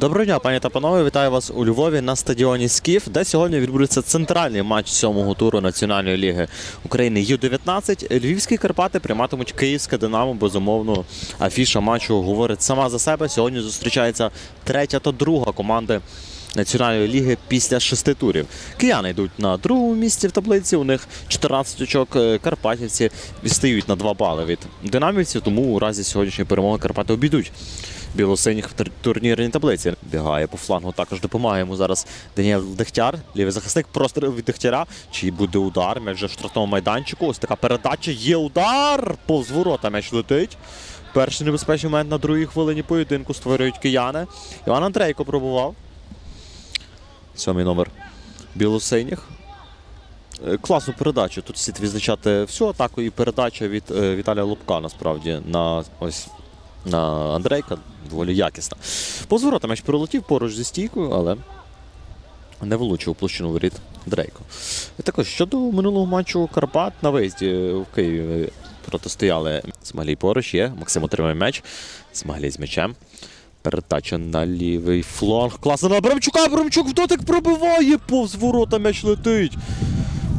Доброго дня, пані та панове. Вітаю вас у Львові на стадіоні Скіф, де сьогодні відбудеться центральний матч сьомого туру Національної ліги України Ю-19. Львівські Карпати прийматимуть київське Динамо. Безумовно, афіша матчу говорить сама за себе. Сьогодні зустрічається третя та друга команди. Національної ліги після шести турів. Кияни йдуть на другому місці в таблиці. У них 14 очок. Е, Карпатівці відстають на 2 бали від динамівців, тому у разі сьогоднішньої перемоги Карпати обійдуть білосиніх в турнірній таблиці. Бігає по флангу, також допомагає йому зараз Даніел Дегтяр. Лівий захисник простріл від Дегтяра. Чи буде удар? М'яч вже в штрафному майданчику. Ось така передача. Є удар! Повз ворота м'яч летить. Перший небезпечний момент на другій хвилині поєдинку створюють кияни. Іван Андрейко пробував. Сьомий номер білосиніх. Е, Класну передачу. Тут слід відзначати всю атаку і передача від е, Віталія Лобка насправді на ось Андрейка доволі якісна. Повз ворота м'яч пролетів поруч зі стійкою, але не влучив площину воріт Дрейко. І також щодо минулого матчу Карпат на виїзді в Києві протистояли Смаглій поруч є. Максим отримає м'яч. Смаглій з м'ячем. Передача на лівий фланг. Класно на Абрамчука. Абрамчук в дотик пробиває. Повз ворота м'яч летить.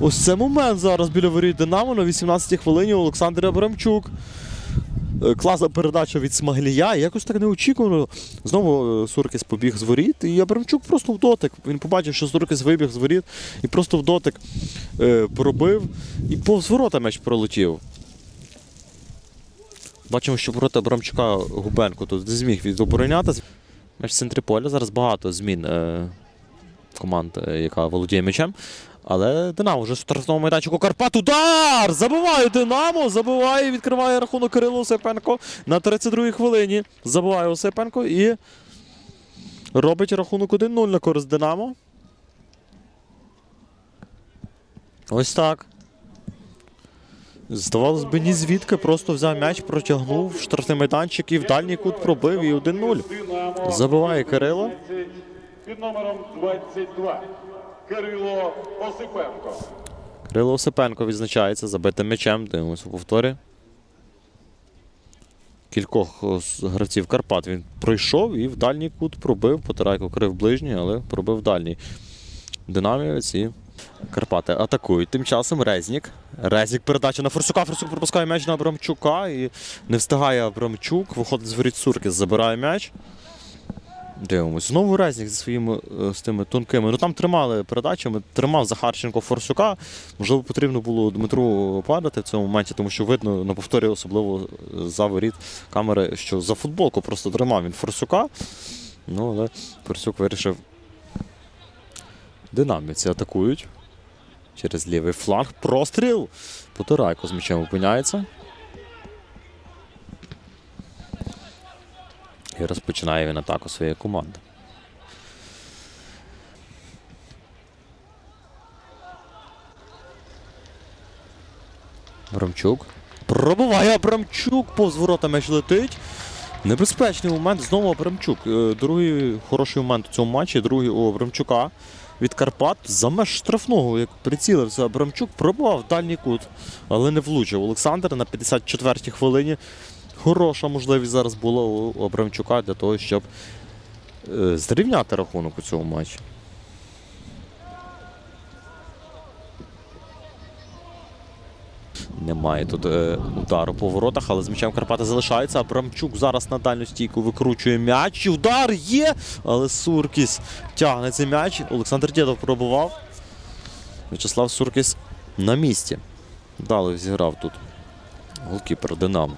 Ось це момент зараз біля воріт Динамо на 18-й хвилині Олександр Абрамчук. Е, Класна передача від Смаглія. Якось так неочікувано. Знову е, Суркіс побіг з воріт. І Абрамчук просто в дотик. Він побачив, що Суркіс вибіг з воріт і просто в дотик е, пробив. І повз ворота м'яч пролетів. Бачимо, що проти Абрамчука Губенко тут зміг відоборонятися. М'яч в центрі поля. Зараз багато змін команд, е, яка володіє м'ячем. Але Динамо вже в штрафному майданчику Карпат. Удар! Забиває Динамо! Забиває, відкриває рахунок Кирило Осипенко на 32-й хвилині. Забиває Осипенко і робить рахунок 1-0 на користь Динамо. Ось так. Здавалось би, ні звідки просто взяв м'яч, протягнув штрафний майданчик і в дальній кут пробив і 1-0. Забиває Кирило. Під номером 22 Кирило Осипенко. Кирило Осипенко відзначається забитим м'ячем. Дивимося у повторі. Кількох гравців Карпат він пройшов і в дальній кут пробив. Потирайко крив ближній, але пробив дальній. Динамівець і Карпати атакують. Тим часом Резнік. Резнік передача на Форсюка. Форсюк пропускає м'яч на Абрамчука і не встигає Абрамчук. Виходить з воріт Суркіс, забирає м'яч. Дивимось. Знову Резнік зі своїми е, з тими тонкими. Ну там тримали передачами, тримав Захарченко Форсюка. Можливо, потрібно було Дмитру падати в цьому моменті, тому що видно на повторі, особливо е, за воріт камери, що за футболку просто тримав він Форсюка. Ну, але Форсюк вирішив. Динаміці атакують. Через лівий фланг. Простріл. Потирайко з м'ячем опиняється. І розпочинає він атаку своєї команди. Абрамчук. Пробиває Абрамчук, повз ворота м'яч летить. Небезпечний момент. Знову Абрамчук. Е, Другий хороший момент у цьому матчі. Другий у Абрамчука від Карпат. За меж штрафного, як прицілився Абрамчук, пробував дальній кут, але не влучив. Олександр на 54-й хвилині. Хороша можливість зараз була у Абрамчука для того, щоб е, зрівняти рахунок у цьому матчі. Немає тут е, удару по воротах, але з м'ячем Карпати залишається. Абрамчук зараз на дальню стійку викручує м'яч. Удар є! Але Суркіс тягне цей м'яч. Олександр Дєдов пробував. В'ячеслав Суркіс на місці. Дали зіграв тут. Голкіпер Динамо.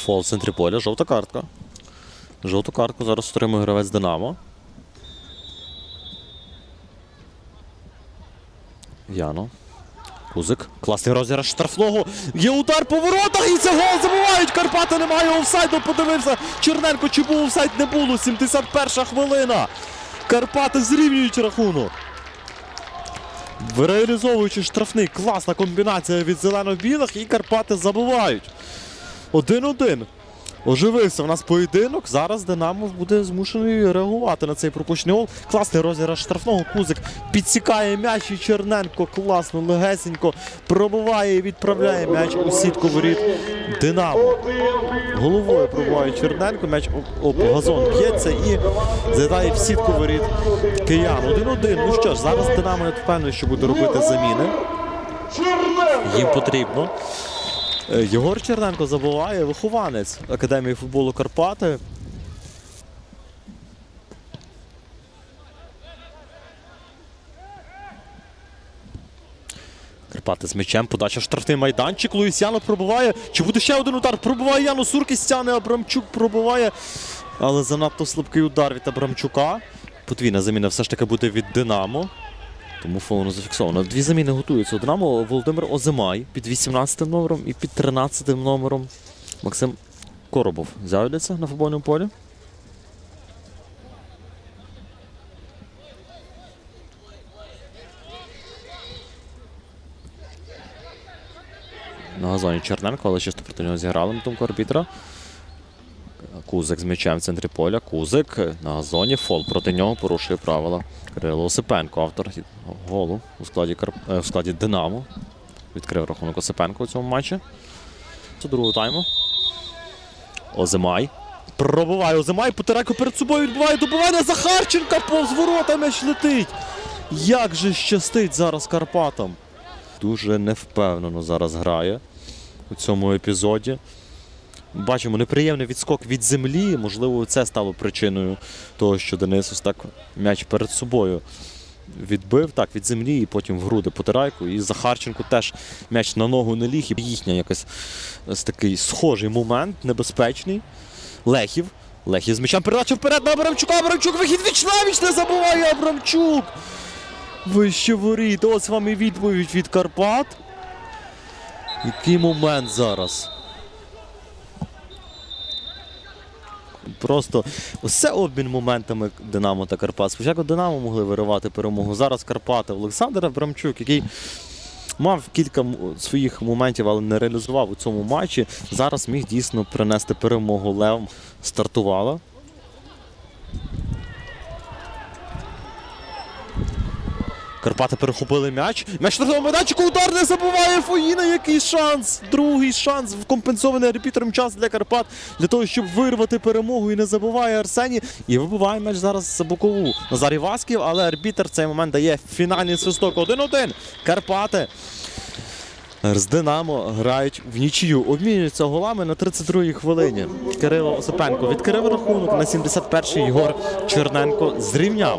Фол в центрі поля, жовта картка. Жовту картку зараз отримує гравець Динамо. Яно. Кузик. Класний розіграш штрафного. Є удар по воротах і це гол забувають. Карпати немає офсайду. Подивився. Черненко чи був офсайд не було. 71 хвилина. Карпати зрівнюють рахунок. Реалізовуючи штрафний. Класна комбінація від зелено-білих і Карпати забувають. 1-1. Оживився в нас поєдинок. Зараз Динамо буде змушений реагувати на цей пропущений гол. Класний розіграш штрафного. Кузик підсікає м'яч і Черненко класно, легесенько пробиває і відправляє м'яч у сітку воріт Динамо. Головою пробиває Черненко, м'яч об газон б'ється і залітає в сітку воріт киян. 1-1. Ну що ж, зараз Динамо я впевнений, що буде робити заміни. Їм потрібно. Е, Єгор Черненко забуває вихованець Академії футболу Карпати. Карпати з м'ячем, подача в штрафний майданчик. Луїсяно пробиває. Чи буде ще один удар? Пробиває Яну Суркіс, стягне Абрамчук пробиває. Але занадто слабкий удар від Абрамчука. Подвійна заміна все ж таки буде від Динамо. Тому фону зафіксовано. Дві заміни готуються. Динамо Володимир Озимай під 18 номером і під 13 номером. Максим Коробов з'являться на футбольному полі. На газоні Черненко, але чисто проти нього зіграли на думку арбітра. Кузик з м'ячем в центрі поля. Кузик на газоні. Фол проти нього порушує правила. Кирило Осипенко, автор голу у складі, Карп... е, в складі Динамо. Відкрив рахунок Осипенко у цьому матчі. Це другого тайму. Озимай. Пробиває Озимай, Потирайко перед собою відбуває добивання Захарченка повз ворота м'яч летить. Як же щастить зараз Карпатам. Дуже невпевнено зараз грає у цьому епізоді. Бачимо неприємний відскок від землі. Можливо, це стало причиною того, що Денис ось так м'яч перед собою відбив так від землі і потім в груди потирайку. І Захарченко теж м'яч на ногу не ліг. І їхня якась ось такий схожий момент, небезпечний. Лехів. Лехів з м'ячем передача вперед на Абрамчука. Абрамчук вихід віч не забуває Абрамчук. Вище воріт. Ось вам і відповідь від Карпат. Який момент зараз? Просто все обмін моментами Динамо та Карпат. Спочатку Динамо могли виривати перемогу. Зараз Карпати. Олександр Абрамчук, який мав кілька своїх моментів, але не реалізував у цьому матчі. Зараз міг дійсно принести перемогу Левом. Стартувала. Карпати перехопили м'яч. М'яч штрафного майданчику, удар не забуває Фоїна. Який шанс! Другий шанс компенсований арбітром час для Карпат для того, щоб вирвати перемогу. І не забуває Арсеній. І вибиває м'яч зараз за бокову. Назарій Васків, але арбітр в цей момент дає фінальний свисток. 1-1. Карпати. З Динамо грають в нічию. Обмінюються голами на 32-й хвилині. Кирило Осипенко відкрив рахунок на 71-й Єгор Черненко зрівняв.